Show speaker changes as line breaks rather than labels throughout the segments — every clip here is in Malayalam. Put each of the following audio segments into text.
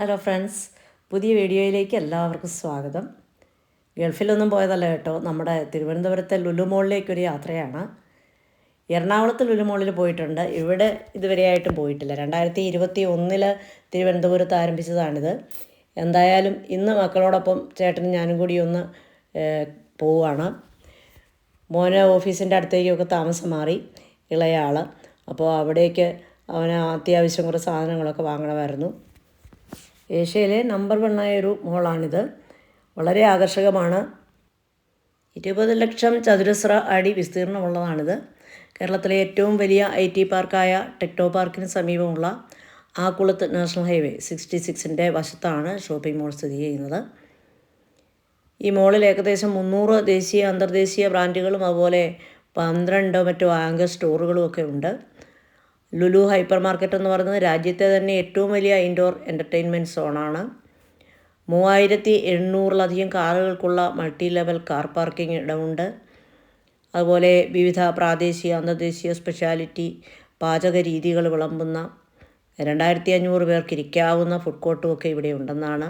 ഹലോ ഫ്രണ്ട്സ് പുതിയ വീഡിയോയിലേക്ക് എല്ലാവർക്കും സ്വാഗതം. ഗൾഫിലൊന്നും പോയതല്ല കേട്ടോ. നമ്മുടെ തിരുവനന്തപുരത്തെ ലുലുമോളിലേക്കൊരു യാത്രയാണ്. എറണാകുളത്ത് ലുലുമോളിൽ പോയിട്ടുണ്ട്. ഇവിടെ ഇതുവരെയായിട്ടും പോയിട്ടില്ല. രണ്ടായിരത്തി ഇരുപത്തി ഒന്നിൽ തിരുവനന്തപുരത്ത് ആരംഭിച്ചതാണിത്. എന്തായാലും ഇന്ന് മക്കളോടൊപ്പം ചേട്ടനും ഞാനും കൂടി ഒന്ന് പോവുകയാണ്. മോനെ ഓഫീസിന്റെ അടുത്തേക്കൊക്കെ താമസം മാറി ഇളയാൾ അപ്പോൾ അവിടേക്ക് അവന് അത്യാവശ്യം കുറേ സാധനങ്ങളൊക്കെ വാങ്ങണമായിരുന്നു. ഏഷ്യയിലെ നമ്പർ വണ്ണായ ഒരു മോളാണിത്. വളരെ ആകർഷകമാണ്. ഇരുപത് ലക്ഷം ചതുരശ്ര അടി വിസ്തീർണമുള്ളതാണിത്. കേരളത്തിലെ ഏറ്റവും വലിയ ഐ ടി പാർക്കായ ടെക്ടോ പാർക്കിന് സമീപമുള്ള ആക്കുളത്ത് നാഷണൽ ഹൈവേ സിക്സ്റ്റി സിക്സിന്റെ വശത്താണ് ഷോപ്പിംഗ് മോൾ സ്ഥിതി ചെയ്യുന്നത്. ഈ മോളിൽ ഏകദേശം മുന്നൂറ് ദേശീയ അന്തർദേശീയ ബ്രാൻഡുകളും അതുപോലെ പന്ത്രണ്ടോ മറ്റോ ആങ്കർ സ്റ്റോറുകളും ഒക്കെ ഉണ്ട്. ലുലു ഹൈപ്പർ മാർക്കറ്റ് എന്ന് പറയുന്നത് രാജ്യത്തെ തന്നെ ഏറ്റവും വലിയ ഇൻഡോർ എന്റർടൈൻമെന്റ് സോണാണ് മൂവായിരത്തി എണ്ണൂറിലധികം കാറുകൾക്കുള്ള മൾട്ടി ലെവൽ കാർ പാർക്കിംഗ് ഇടമുണ്ട്. അതുപോലെ വിവിധ പ്രാദേശിക അന്തർദേശീയ സ്പെഷ്യാലിറ്റി പാചക രീതികൾ വിളമ്പുന്ന രണ്ടായിരത്തി അഞ്ഞൂറ് പേർക്ക് ഇരിക്കാവുന്ന ഫുഡ് കോർട്ടും ഒക്കെ ഇവിടെ ഉണ്ടെന്നാണ്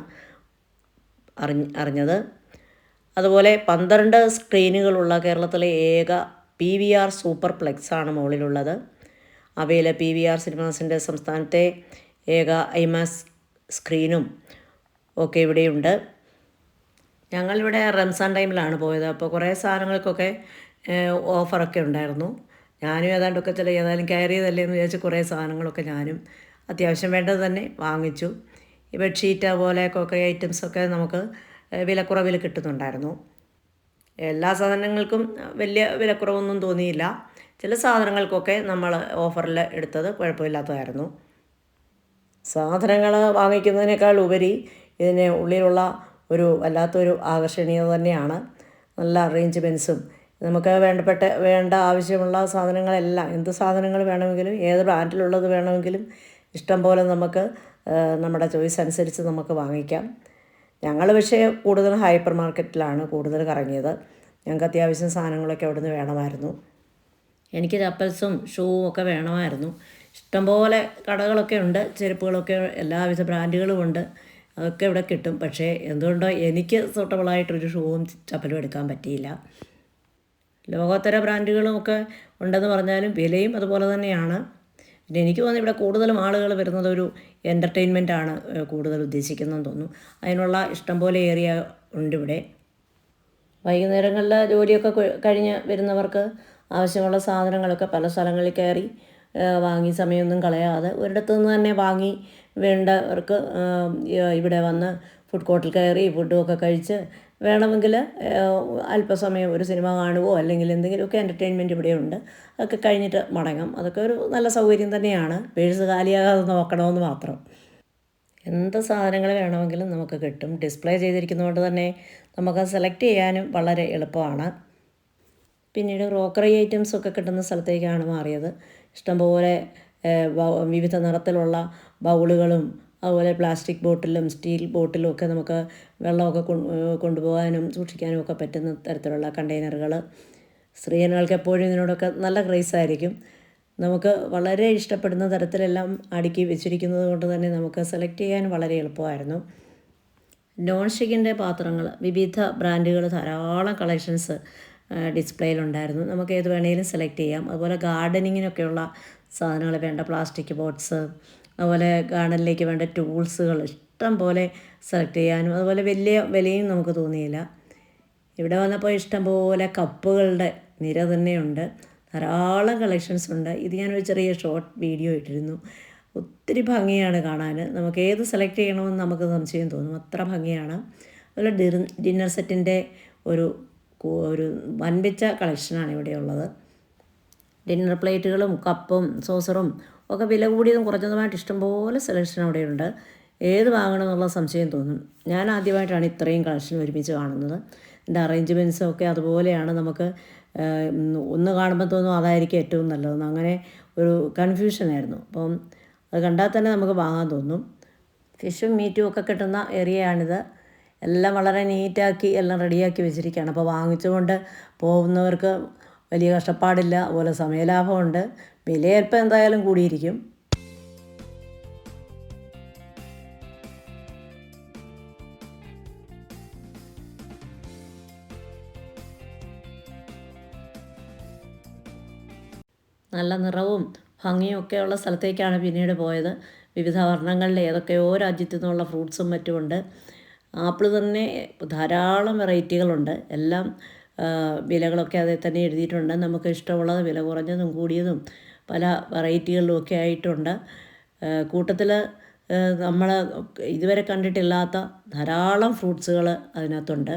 അറിഞ്ഞ് അറിഞ്ഞത്. അതുപോലെ പന്ത്രണ്ട് സ്ക്രീനുകളുള്ള കേരളത്തിലെ ഏക P V R Superplex ആണ് മുകളിലുള്ളത്. അവയിലെ പി വി ആർ സിനിമാസിന്റെ സംസ്ഥാനത്തെ ഏക ഐമാസ് സ്ക്രീനും ഒക്കെ ഇവിടെയുണ്ട്. ഞങ്ങളിവിടെ റംസാൻ ടൈമിലാണ് പോയത്. അപ്പോൾ കുറേ സാധനങ്ങൾക്കൊക്കെ ഓഫറൊക്കെ ഉണ്ടായിരുന്നു. ഞാനും ഏതാണ്ടൊക്കെ ചില ഏതായാലും കയറിയതല്ലേ എന്ന് വിചാരിച്ച് കുറേ സാധനങ്ങളൊക്കെ ഞാനും അത്യാവശ്യം വേണ്ടത് തന്നെ വാങ്ങിച്ചു. ഈ ബെഡ്ഷീറ്റ് അതുപോലെ കൊക്കൈ ഐറ്റംസൊക്കെ നമുക്ക് വിലക്കുറവിൽ കിട്ടുന്നുണ്ടായിരുന്നു. എല്ലാ സാധനങ്ങൾക്കും വലിയ വിലക്കുറവൊന്നും തോന്നിയില്ല. ചില സാധനങ്ങൾക്കൊക്കെ നമ്മൾ ഓഫറിൽ എടുത്തത് കുഴപ്പമില്ലാത്തതായിരുന്നു. സാധനങ്ങൾ വാങ്ങിക്കുന്നതിനേക്കാൾ ഉപരി ഇതിന് ഉള്ളിലുള്ള ഒരു വല്ലാത്തൊരു ആകർഷണീയത തന്നെയാണ്. നല്ല അറേഞ്ച്മെൻസും നമുക്ക് വേണ്ടപ്പെട്ട വേണ്ട ആവശ്യമുള്ള സാധനങ്ങളെല്ലാം എന്ത് സാധനങ്ങൾ വേണമെങ്കിലും ഏത് ബ്രാൻഡിലുള്ളത് വേണമെങ്കിലും ഇഷ്ടം പോലെ നമുക്ക് നമ്മുടെ ചോയ്സ് അനുസരിച്ച് നമുക്ക് വാങ്ങിക്കാം. ഞങ്ങൾ പക്ഷേ കൂടുതൽ ഹൈപ്പർ മാർക്കറ്റിലാണ് കൂടുതൽ കറങ്ങിയത്. ഞങ്ങൾക്ക് അത്യാവശ്യം സാധനങ്ങളൊക്കെ അവിടുന്ന് വേണമായിരുന്നു. എനിക്ക് ചപ്പൽസും ഷൂവും ഒക്കെ വേണമായിരുന്നു. ഇഷ്ടംപോലെ കടകളൊക്കെ ഉണ്ട് ചെരുപ്പുകളൊക്കെ എല്ലാവിധ ബ്രാൻഡുകളും ഉണ്ട്. അതൊക്കെ ഇവിടെ കിട്ടും. പക്ഷേ എന്തുകൊണ്ടോ എനിക്ക് സൂട്ടബിളായിട്ടൊരു ഷൂവും ചപ്പലും എടുക്കാൻ പറ്റിയില്ല. ലോകോത്തര ബ്രാൻഡുകളും ഒക്കെ ഉണ്ടെന്ന് പറഞ്ഞാലും വിലയും അതുപോലെ തന്നെയാണ്. പിന്നെ എനിക്ക് തോന്നുന്നു ഇവിടെ കൂടുതലും ആളുകൾ വരുന്നത് ഒരു എന്റർടൈൻമെന്റ് ആണ് കൂടുതൽ ഉദ്ദേശിക്കുന്നതെന്ന് തോന്നുന്നു. അതിനുള്ള ഇഷ്ടംപോലെ ഏരിയ ഉണ്ട് ഇവിടെ. വൈകുന്നേരങ്ങളിൽ ജോലിയൊക്കെ കഴിഞ്ഞ് വരുന്നവർക്ക് ആവശ്യമുള്ള സാധനങ്ങളൊക്കെ പല സ്ഥലങ്ങളിൽ കയറി വാങ്ങി സമയമൊന്നും കളയാതെ ഒരിടത്തു നിന്ന് തന്നെ വാങ്ങി വേണ്ടവർക്ക് ഇവിടെ വന്ന് ഫുഡ് കോർട്ടിൽ കയറി ഫുഡുമൊക്കെ കഴിച്ച് വേണമെങ്കിൽ അല്പസമയം ഒരു സിനിമ കാണുകയോ അല്ലെങ്കിൽ എന്തെങ്കിലുമൊക്കെ എന്റർടൈൻമെന്റ് ഇവിടെയുണ്ട് അതൊക്കെ കഴിഞ്ഞിട്ട് മടങ്ങാം. അതൊക്കെ ഒരു നല്ല സൗകര്യം തന്നെയാണ്. പേഴ്സ് കാലിയാകാതെ നോക്കണമെന്ന് മാത്രം. എന്ത് സാധനങ്ങൾ വേണമെങ്കിലും നമുക്ക് കിട്ടും. ഡിസ്പ്ലേ ചെയ്തിരിക്കുന്നതുകൊണ്ട് തന്നെ നമുക്ക് സെലക്ട് ചെയ്യാനും വളരെ എളുപ്പമാണ്. പിന്നീട് ക്രോക്കറി ഐറ്റംസ് ഒക്കെ കിട്ടുന്ന സ്ഥലത്തേക്കാണ് മാറിയത്. ഇഷ്ടംപോലെ വിവിധ നിറത്തിലുള്ള ബൗളുകളും അതുപോലെ പ്ലാസ്റ്റിക് ബോട്ടിലും സ്റ്റീൽ ബോട്ടിലും ഒക്കെ നമുക്ക് വെള്ളമൊക്കെ കൊണ്ടുപോകാനും സൂക്ഷിക്കാനും ഒക്കെ പറ്റുന്ന തരത്തിലുള്ള കണ്ടെയ്നറുകൾ സ്ത്രീജനങ്ങൾക്ക് എപ്പോഴും ഇതിനോടൊക്കെ നല്ല ക്രൈസായിരിക്കും നമുക്ക് വളരെ ഇഷ്ടപ്പെടുന്ന തരത്തിലെല്ലാം അടുക്കി വെച്ചിരിക്കുന്നത് കൊണ്ട് തന്നെ നമുക്ക് സെലക്ട് ചെയ്യാൻ വളരെ എളുപ്പമായിരുന്നു. നോൺ സ്റ്റിക്കിന്റെ പാത്രങ്ങൾ വിവിധ ബ്രാൻഡുകൾ ധാരാളം കളക്ഷൻസ് ഡിസ്പ്ലേയിലുണ്ടായിരുന്നു. നമുക്ക് ഏത് വേണമെങ്കിലും സെലക്ട് ചെയ്യാം. അതുപോലെ ഗാർഡനിങ്ങിനൊക്കെയുള്ള സാധനങ്ങൾ വേണ്ട പ്ലാസ്റ്റിക് ബോട്ട്സ് അതുപോലെ ഗാർഡനിലേക്ക് വേണ്ട ടൂൾസുകൾ ഇഷ്ടം പോലെ സെലക്ട് ചെയ്യാനും അതുപോലെ വലിയ വിലയും നമുക്ക് തോന്നിയില്ല. ഇവിടെ വന്നപ്പോൾ ഇഷ്ടം പോലെ കപ്പുകളുടെ നിര തന്നെയുണ്ട്. ധാരാളം കളക്ഷൻസ് ഉണ്ട്. ഇത് ഞാനൊരു ചെറിയ ഷോർട്ട് വീഡിയോ ഇട്ടിരുന്നു. ഒത്തിരി ഭംഗിയാണ് കാണാൻ. നമുക്ക് ഏത് സെലക്ട് ചെയ്യണമെന്ന് നമുക്ക് സംശയം തോന്നും. അത്ര ഭംഗിയാണ്. അതുപോലെ ഡിന്നർ സെറ്റിന്റെ ഒരു ഒരു വൻപിച്ച കളക്ഷനാണ് ഇവിടെ ഉള്ളത് ഡിന്നർ പ്ലേറ്റുകളും കപ്പും സോസറും ഒക്കെ വില കൂടിയതും കുറഞ്ഞതുമായിട്ട് ഇഷ്ടംപോലെ സെലക്ഷൻ അവിടെയുണ്ട്. ഏത് വാങ്ങണമെന്നുള്ള സംശയം തോന്നും. ഞാൻ ആദ്യമായിട്ടാണ് ഇത്രയും കളക്ഷൻ ഒരുമിച്ച് കാണുന്നത്. എന്റെ അറേഞ്ച്മെന്റ്സും ഒക്കെ അതുപോലെയാണ്. നമുക്ക് ഒന്ന് കാണുമ്പോൾ തോന്നും അതായിരിക്കും ഏറ്റവും നല്ലതെന്ന് അങ്ങനെ ഒരു കൺഫ്യൂഷനായിരുന്നു അപ്പം അത് കണ്ടാൽ തന്നെ നമുക്ക് വാങ്ങാൻ തോന്നും. ഫിഷും മീറ്റും ഒക്കെ കിട്ടുന്ന ഏരിയയാണിത് എല്ലാം വളരെ നീറ്റാക്കി എല്ലാം റെഡിയാക്കി വെച്ചിരിക്കുകയാണ്. അപ്പോൾ വാങ്ങിച്ചുകൊണ്ട് പോകുന്നവർക്ക് വലിയ കഷ്ടപ്പാടില്ല അതുപോലെ സമയലാഭമുണ്ട്. വിലയൽപ്പം എന്തായാലും കൂടിയിരിക്കും. നല്ല നിറവും ഭംഗിയും ഭംഗിയൊക്കെയുള്ള സ്ഥലത്തേക്കാണ് പിന്നീട് പോയത്. വിവിധ വർണങ്ങളിൽ ഏതൊക്കെയോ രാജ്യത്തു നിന്നുള്ള ഫ്രൂട്ട്സും മറ്റുമുണ്ട് ആപ്പിൾ തന്നെ ധാരാളം വെറൈറ്റികളുണ്ട്. എല്ലാം വിലകളൊക്കെ അതിൽ തന്നെ എഴുതിയിട്ടുണ്ട്. നമുക്ക് ഇഷ്ടമുള്ളത് വില കുറഞ്ഞതും കൂടിയതും പല വെറൈറ്റികളിലും ഒക്കെ ആയിട്ടുണ്ട്. കൂട്ടത്തിൽ നമ്മൾ ഇതുവരെ കണ്ടിട്ടില്ലാത്ത ധാരാളം ഫ്രൂട്ട്സുകൾ അതിനകത്തുണ്ട്.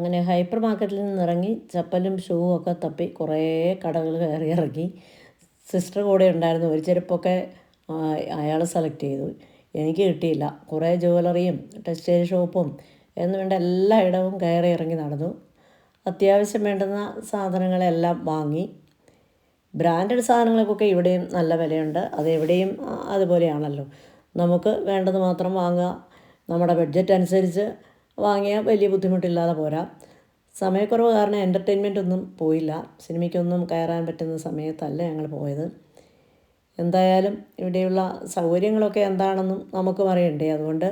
അങ്ങനെ ഹൈപ്പർ മാർക്കറ്റിൽ നിന്ന് ഇറങ്ങി ചപ്പലും ഷൂവും ഒക്കെ തപ്പി കുറേ കടകൾ കയറി ഇറങ്ങി. സിസ്റ്റർ കൂടെ ഉണ്ടായിരുന്നു. ഒരു ചെരുപ്പൊക്കെ അയാൾ സെലക്ട് ചെയ്തു. എനിക്ക് കിട്ടിയില്ല. കുറേ ജുവലറിയും ടെക്സ്റ്റൈൽ ഷോപ്പും എന്ന് വേണ്ട എല്ലാ ഇടവും കയറി ഇറങ്ങി നടന്നു. അത്യാവശ്യം വേണ്ടുന്ന സാധനങ്ങളെല്ലാം വാങ്ങി. ബ്രാൻഡഡ് സാധനങ്ങൾക്കൊക്കെ ഇവിടെയും നല്ല വിലയുണ്ട്. അത് എവിടെയും അതുപോലെയാണല്ലോ. നമുക്ക് വേണ്ടത് മാത്രം വാങ്ങുക. നമ്മുടെ ബഡ്ജറ്റ് അനുസരിച്ച് വാങ്ങിയാൽ വലിയ ബുദ്ധിമുട്ടില്ലാതെ പോരാ. സമയക്കുറവ് കാരണം എന്റർടൈൻമെന്റ് ഒന്നും പോയില്ല. സിനിമയ്ക്കൊന്നും കയറാൻ പറ്റുന്ന സമയത്തല്ല ഞങ്ങൾ പോയത്. എന്തായാലും ഇവിടെയുള്ള സൗകര്യങ്ങളൊക്കെ എന്താണെന്നും നമുക്കും അറിയണ്ടേ. അതുകൊണ്ട്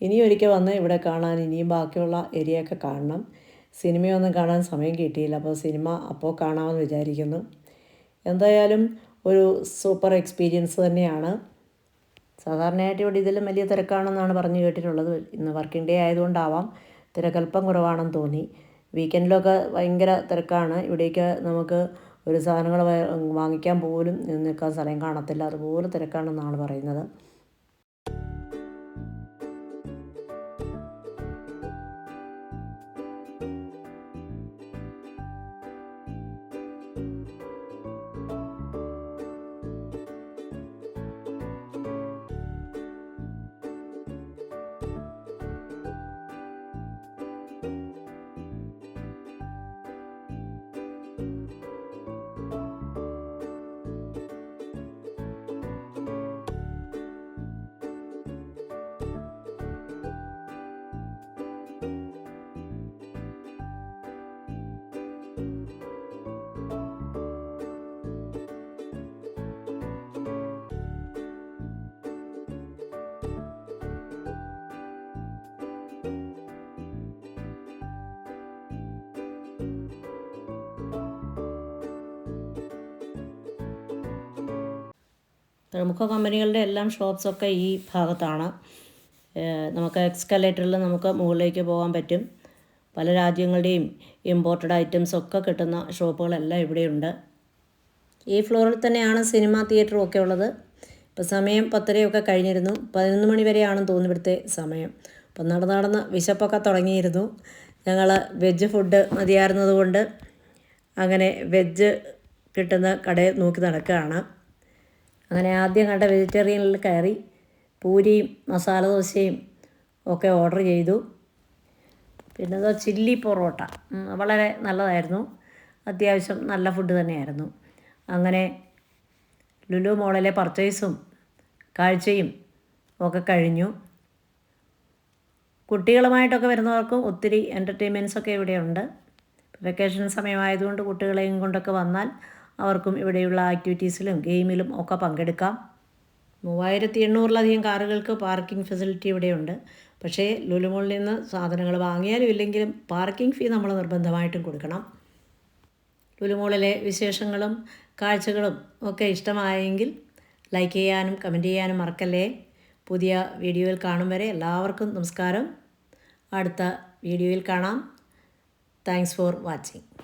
ഇനിയും ഒരിക്കൽ വന്ന് ഇവിടെ കാണാൻ ഇനിയും ബാക്കിയുള്ള ഏരിയയൊക്കെ കാണണം. സിനിമയൊന്നും കാണാൻ സമയം കിട്ടിയില്ല. അപ്പോൾ സിനിമ അപ്പോൾ കാണാമെന്ന് വിചാരിക്കുന്നു. എന്തായാലും ഒരു സൂപ്പർ എക്സ്പീരിയൻസ് തന്നെയാണ്. സാധാരണയായിട്ട് ഇവിടെ ഇതിലും വലിയ തിരക്കാണെന്നാണ് പറഞ്ഞു കേട്ടിട്ടുള്ളത്. ഇന്ന് വർക്കിംഗ് ഡേ ആയതുകൊണ്ടാവാം തിരക്കൽപ്പം കുറവാണെന്ന് തോന്നി. വീക്കെൻഡിലൊക്കെ ഭയങ്കര തിരക്കാണ്. ഇവിടേക്ക് നമുക്ക് ഒരു സാധനങ്ങൾ വാങ്ങിക്കാൻ പോലും നിൽക്കാൻ സ്ഥലം കാണത്തില്ല. അതുപോലെ തിരക്കാണെന്നാണ് പറയുന്നത്. പ്രമുഖ കമ്പനികളുടെ എല്ലാം ഷോപ്സൊക്കെ ഈ ഭാഗത്താണ്. നമുക്ക് എക്സ്കലേറ്ററിൽ നമുക്ക് മുകളിലേക്ക് പോകാൻ പറ്റും. പല രാജ്യങ്ങളുടെയും ഇമ്പോർട്ടഡ് ഐറ്റംസ് ഒക്കെ കിട്ടുന്ന ഷോപ്പുകളെല്ലാം ഇവിടെയുണ്ട്. ഈ ഫ്ലോറിൽ തന്നെയാണ് സിനിമ തിയേറ്ററും ഒക്കെ ഉള്ളത്. ഇപ്പോൾ സമയം പത്തരയൊക്കെ കഴിഞ്ഞിരുന്നു. പതിനൊന്ന് മണി വരെയാണെന്ന് തോന്നുന്നു സമയം. അപ്പം നടന്ന് നടന്ന് വിശപ്പൊക്കെ തുടങ്ങിയിരുന്നു. ഞങ്ങൾ വെജ് ഫുഡ് മതിയായിരുന്നതുകൊണ്ട് അങ്ങനെ വെജ് കിട്ടുന്ന കടയിൽ നോക്കി നടക്കുകയാണ്. അങ്ങനെ ആദ്യം കണ്ട വെജിറ്റേറിയനിൽ കയറി പൂരിയും മസാല ദോശയും ഒക്കെ ഓർഡർ ചെയ്തു. പിന്നെ അതോ ചില്ലി പൊറോട്ട വളരെ നല്ലതായിരുന്നു. അത്യാവശ്യം നല്ല ഫുഡ് തന്നെയായിരുന്നു. അങ്ങനെ ലുലു മോളിലെ പർച്ചേസും കാഴ്ചയും ഒക്കെ കഴിഞ്ഞു. കുട്ടികളുമായിട്ടൊക്കെ വരുന്നവർക്കും ഒത്തിരി എന്റർടൈൻമെന്റ്സ് ഒക്കെ ഇവിടെയുണ്ട്. വെക്കേഷൻ സമയമായതുകൊണ്ട് കുട്ടികളെയും കൊണ്ടൊക്കെ വന്നാൽ അവർക്കും ഇവിടെയുള്ള ആക്ടിവിറ്റീസിലും ഗെയിമിലും ഒക്കെ പങ്കെടുക്കാം. മൂവായിരത്തി എണ്ണൂറിലധികം കാറുകൾക്ക് പാർക്കിംഗ് ഫെസിലിറ്റി ഇവിടെയുണ്ട്. പക്ഷേ ലുലുമോളിൽ നിന്ന് സാധനങ്ങൾ വാങ്ങിയാലും ഇല്ലെങ്കിലും പാർക്കിംഗ് ഫീ നമ്മൾ നിർബന്ധമായിട്ടും കൊടുക്കണം. ലുലുമോളിലെ വിശേഷങ്ങളും കാഴ്ചകളും ഒക്കെ ഇഷ്ടമായെങ്കിൽ ലൈക്ക് ചെയ്യാനും കമന്റ് ചെയ്യാനും മറക്കല്ലേ. പുതിയ വീഡിയോയിൽ കാണും വരെ എല്ലാവർക്കും നമസ്കാരം. അടുത്ത വീഡിയോയിൽ കാണാം. Thanks for watching